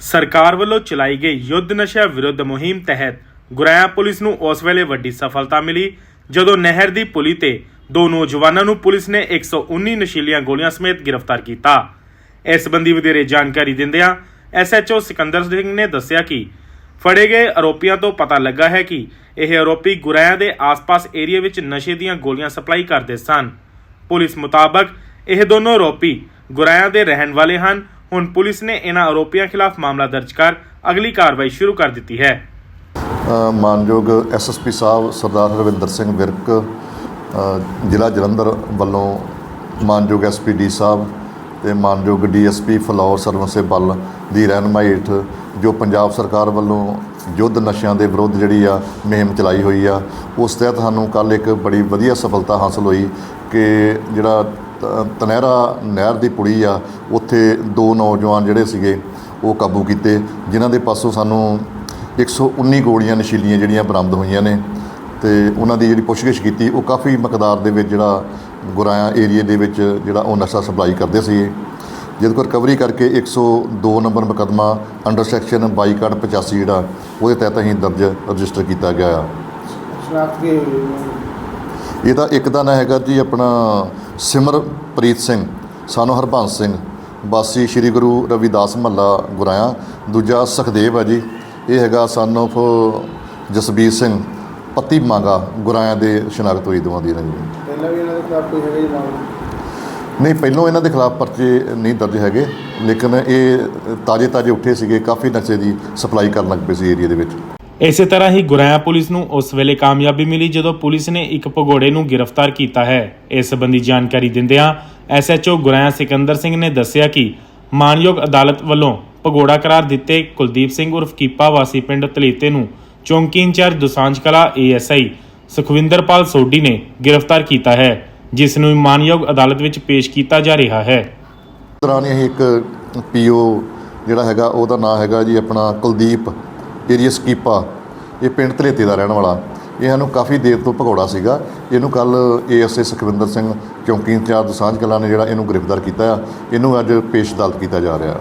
ਸਰਕਾਰ ਵੱਲੋਂ ਚਲਾਈ ਗਈ ਯੁੱਧ ਨਸ਼ਾ ਵਿਰੁੱਧ ਮੁਹਿੰਮ ਤਹਿਤ ਗੁਰਾਇਆ ਪੁਲਿਸ ਨੂੰ ਉਸ ਵੇਲੇ ਵੱਡੀ ਸਫਲਤਾ ਮਿਲੀ, ਜਦੋਂ ਨਹਿਰ ਦੀ ਪੁਲੀ ਤੇ ਦੋ ਨੌਜਵਾਨਾਂ ਨੂੰ ਪੁਲਿਸ ਨੇ 119 ਨਸ਼ੀਲੀਆਂ ਗੋਲੀਆਂ ਸਮੇਤ ਗ੍ਰਿਫਤਾਰ ਕੀਤਾ। ਇਸ ਸੰਬੰਧੀ ਵਧੇਰੇ ਜਾਣਕਾਰੀ ਦਿੰਦਿਆਂ ਐਸਐਚਓ ਸਿਕੰਦਰ ਸਿੰਘ ਨੇ ਦੱਸਿਆ ਕਿ ਫੜੇ ਗਏ ਆਰੋਪੀਆਂ ਤੋਂ ਪਤਾ ਲੱਗਾ ਹੈ ਕਿ ਇਹ ਆਰੋਪੀ ਗੁਰਾਇਆ ਦੇ ਆਸ-ਪਾਸ ਏਰੀਆ ਵਿੱਚ ਨਸ਼ੇ ਦੀਆਂ ਗੋਲੀਆਂ ਸਪਲਾਈ ਕਰਦੇ ਸਨ। ਪੁਲਿਸ ਮੁਤਾਬਕ ਇਹ ਦੋਨੋਂ ਆਰੋਪੀ ਗੁਰਾਇਆ ਦੇ ਰਹਿਣ ਵਾਲੇ ਹਨ ਹੁਣ ਪੁਲਿਸ ਨੇ ਇਹਨਾਂ ਆਰੋਪੀਆਂ ਖਿਲਾਫ ਮਾਮਲਾ ਦਰਜ ਕਰ ਅਗਲੀ ਕਾਰਵਾਈ ਸ਼ੁਰੂ ਕਰ ਦਿੱਤੀ ਹੈ। ਅ, ਮਾਨਯੋਗ ਐਸਐਸਪੀ ਸਾਹਿਬ ਸਰਦਾਰ ਹਰਵਿੰਦਰ ਸਿੰਘ ਵਿਰਕ ਜ਼ਿਲ੍ਹਾ ਜਲੰਧਰ ਵੱਲੋਂ ਮਾਨਯੋਗ ਐਸਪੀਡੀ ਸਾਹਿਬ ਤੇ ਮਾਨਯੋਗ ਡੀਐਸਪੀ ਫਲੌਰ ਸਰਵਿਸ ਬਲ ਦੀ ਰਹਿਨਮਾਈ ਹੇਠ ਜੋ ਪੰਜਾਬ ਸਰਕਾਰ ਵੱਲੋਂ ਯੁੱਧ ਨਸ਼ਿਆਂ ਦੇ ਵਿਰੁੱਧ ਜਿਹੜੀ ਆ ਮੁਹਿੰਮ ਚਲਾਈ ਹੋਈ ਆ ਉਸ ਤਹਿਤ ਸਾਨੂੰ ਕੱਲ ਇੱਕ ਬੜੀ ਵਧੀਆ ਸਫਲਤਾ ਹਾਸਲ ਹੋਈ ਕਿ ਜਿਹੜਾ ਤਨਹਿਰਾ ਨਹਿਰ ਦੀ ਪੁੜੀ ਆ ਉੱਥੇ ਦੋ ਨੌਜਵਾਨ ਜਿਹੜੇ ਸੀਗੇ ਉਹ ਕਾਬੂ ਕੀਤੇ ਜਿਨ੍ਹਾਂ ਦੇ ਪਾਸੋਂ ਸਾਨੂੰ 119 ਗੋਲੀਆਂ ਨਸ਼ੀਲੀਆਂ ਜਿਹੜੀਆਂ ਬਰਾਮਦ ਹੋਈਆਂ ਨੇ ਤੇ ਉਹਨਾਂ ਦੀ ਜਿਹੜੀ ਪੁੱਛਗਿੱਛ ਕੀਤੀ ਉਹ ਕਾਫੀ ਮਕਦਾਰ ਦੇ ਵਿੱਚ ਜਿਹੜਾ ਗੁਰਾਇਆ ਏਰੀਆ ਦੇ ਵਿੱਚ ਜਿਹੜਾ ਉਹ ਨਸ਼ਾ ਸਪਲਾਈ ਕਰਦੇ ਸੀ ਜਿਹਦੇ ਕੋਲ ਰਿਕਵਰੀ ਕਰਕੇ 102 ਨੰਬਰ ਮੁਕੱਦਮਾ ਅੰਡਰ ਸੈਕਸ਼ਨ 22 85 ਜਿਹੜਾ ਉਹਦੇ ਤਹਿਤ ਅਸੀਂ ਦਰਜ ਰਜਿਸਟਰ ਕੀਤਾ ਗਿਆ ਆ। ਸ਼ਨਾਖਤ ਕੇ ਇਹਦਾ ਇੱਕ ਦਾ ਨਾਂ ਹੈਗਾ ਜੀ ਆਪਣਾ ਸਿਮਰਪ੍ਰੀਤ ਸਿੰਘ ਸਾਨੂੰ ਹਰਬੰਸ ਸਿੰਘ ਵਾਸੀ ਸ੍ਰੀ ਗੁਰੂ ਰਵਿਦਾਸ ਮਹੱਲਾ ਗੁਰਾਇਆ ਦੂਜਾ ਸੁਖਦੇਵ ਹੈ ਜੀ। ਇਹ ਹੈਗਾ ਸਨ of ਜਸਬੀਰ ਸਿੰਘ ਪੱਤੀ ਮਾਂਗਾ ਗੁਰਾਇਆ ਦੇ ਸ਼ਨਾਖਤ ਹੋਈ ਦੋਵਾਂ ਦੀ ਇਹਨਾਂ ਦੀ ਪਹਿਲਾਂ ਵੀ ਇਹਨਾਂ ਦੇ ਖਿਲਾਫ ਕੋਈ ਹੈਗਾ ਜੀ ਮਾਮਲਾ? ਨਹੀਂ ਪਹਿਲੋਂ ਇਹਨਾਂ ਦੇ ਖਿਲਾਫ ਪਰਚੇ ਨਹੀਂ ਦਰਜ ਹੈਗੇ ਲੇਕਿਨ ਇਹ ਤਾਜੇ ਤਾਜੇ ਉੱਠੇ ਸੀਗੇ ਕਾਫੀ ਨਸ਼ੇ ਦੀ ਸਪਲਾਈ ਕਰਨ ਲੱਗ ਪਏ ਸੀ ਏਰੀਆ ਦੇ ਵਿੱਚ। ਇਸੇ ਤਰ੍ਹਾਂ ਹੀ ਗੁਰਾਇਆ ਪੁਲਿਸ ਨੂੰ ਉਸ ਵੇਲੇ ਕਾਮਯਾਬੀ ਮਿਲੀ ਜਦੋਂ ਪੁਲਿਸ ਨੇ ਇੱਕ ਭਗੌੜੇ ਨੂੰ ਗ੍ਰਿਫਤਾਰ ਕੀਤਾ ਹੈ। ਇਸ ਸੰਬੰਧੀ ਜਾਣਕਾਰੀ ਦਿੰਦਿਆਂ ਐਸਐਚਓ ਗੁਰਾਇਆ ਸਿਕੰਦਰ ਸਿੰਘ ਨੇ ਦੱਸਿਆ ਕਿ ਮਾਨਯੋਗ ਅਦਾਲਤ ਵੱਲੋਂ ਭਗੌੜਾ ਕਰਾਰ ਦਿੱਤੇ ਕੁਲਦੀਪ ਸਿੰਘ ਉਰਫ ਕੀਪਾ ਵਾਸੀ ਪਿੰਡ ਤਲੀਤੇ ਨੂੰ ਚੌਂਕੀ ਇੰਚਾਰਜ ਦੁਸਾਂਝ ਕਲਾ ਏਐਸਆਈ ਸੁਖਵਿੰਦਰਪਾਲ ਸੋਢੀ ਨੇ ਗ੍ਰਿਫਤਾਰ ਕੀਤਾ ਹੈ, ਜਿਸ ਨੂੰ ਮਾਨਯੋਗ ਅਦਾਲਤ ਵਿੱਚ ਪੇਸ਼ ਕੀਤਾ ਜਾ ਰਿਹਾ ਹੈ। ਦੌਰਾਨ ਇਹ ਇੱਕ ਪੀਓ ਜਿਹੜਾ ਹੈਗਾ, ਉਹਦਾ ਨਾਮ ਹੈਗਾ ਜੀ ਆਪਣਾ ਕੁਲਦੀਪ ਏਰੀਆ ਸਕੀਪਾ, ਇਹ ਪਿੰਡ ਧਲੇਤੇ ਦਾ ਰਹਿਣ ਵਾਲਾ। ਇਹ ਸਾਨੂੰ ਕਾਫੀ ਦੇਰ ਤੋਂ ਭਗੌੜਾ ਸੀਗਾ। ਇਹਨੂੰ ਕੱਲ ਏਐਸਏ ਸੁਖਵਿੰਦਰ ਸਿੰਘ ਚੌਂਕੀ ਇੰਚਾਰਜ ਸਾਂਝ ਕਲਾਂ ਨੇ ਜਿਹੜਾ ਇਹਨੂੰ ਗ੍ਰਿਫਤਾਰ ਕੀਤਾ ਆ। ਇਹਨੂੰ ਅੱਜ ਪੇਸ਼ ਅਦਾਲਤ ਕੀਤਾ ਜਾ ਰਿਹਾ।